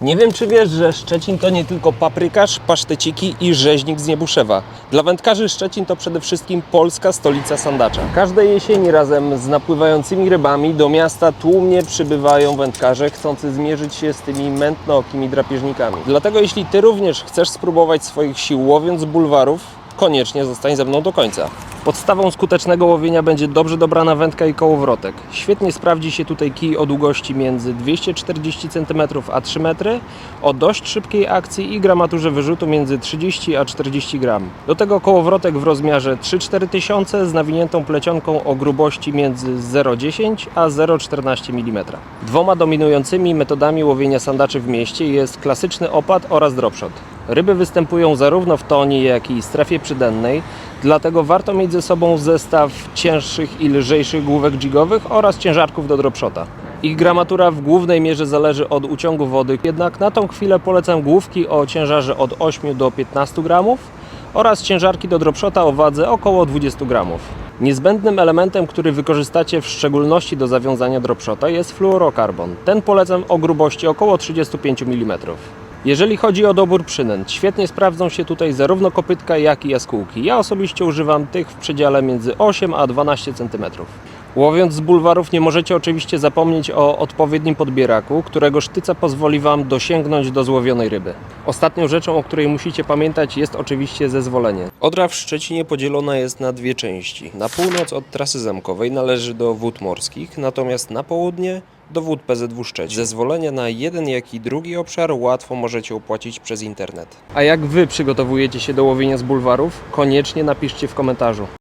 Nie wiem, czy wiesz, że Szczecin to nie tylko paprykarz, paszteciki i rzeźnik z Niebuszewa. Dla wędkarzy Szczecin to przede wszystkim polska stolica sandacza. Każdej jesieni razem z napływającymi rybami do miasta tłumnie przybywają wędkarze chcący zmierzyć się z tymi mętnookimi drapieżnikami. Dlatego jeśli Ty również chcesz spróbować swoich sił łowiąc bulwarów, koniecznie zostań ze mną do końca. Podstawą skutecznego łowienia będzie dobrze dobrana wędka i kołowrotek. Świetnie sprawdzi się tutaj kij o długości między 240 cm a 3 metry, o dość szybkiej akcji i gramaturze wyrzutu między 30 a 40 gram. Do tego kołowrotek w rozmiarze 3-4 tysiące z nawiniętą plecionką o grubości między 0,10 a 0,14 mm. Dwoma dominującymi metodami łowienia sandaczy w mieście jest klasyczny opad oraz dropshot. Ryby występują zarówno w tonie, jak i strefie przydennej, dlatego warto mieć ze sobą zestaw cięższych i lżejszych główek jigowych oraz ciężarków do dropshota. Ich gramatura w głównej mierze zależy od uciągu wody, jednak na tą chwilę polecam główki o ciężarze od 8 do 15 gramów oraz ciężarki do dropshota o wadze około 20 gramów. Niezbędnym elementem, który wykorzystacie w szczególności do zawiązania dropshota jest fluorokarbon. Ten polecam o grubości około 35 mm. Jeżeli chodzi o dobór przynęt, świetnie sprawdzą się tutaj zarówno kopytka, jak i jaskółki. Ja osobiście używam tych w przedziale między 8 a 12 cm. Łowiąc z bulwarów nie możecie oczywiście zapomnieć o odpowiednim podbieraku, którego sztyca pozwoli Wam dosięgnąć do złowionej ryby. Ostatnią rzeczą, o której musicie pamiętać jest oczywiście zezwolenie. Odra w Szczecinie podzielona jest na dwie części. Na północ od trasy zamkowej należy do wód morskich, natomiast na południe do wód PZW Szczecin. Zezwolenia na jeden jak i drugi obszar łatwo możecie opłacić przez internet. A jak Wy przygotowujecie się do łowienia z bulwarów? Koniecznie napiszcie w komentarzu.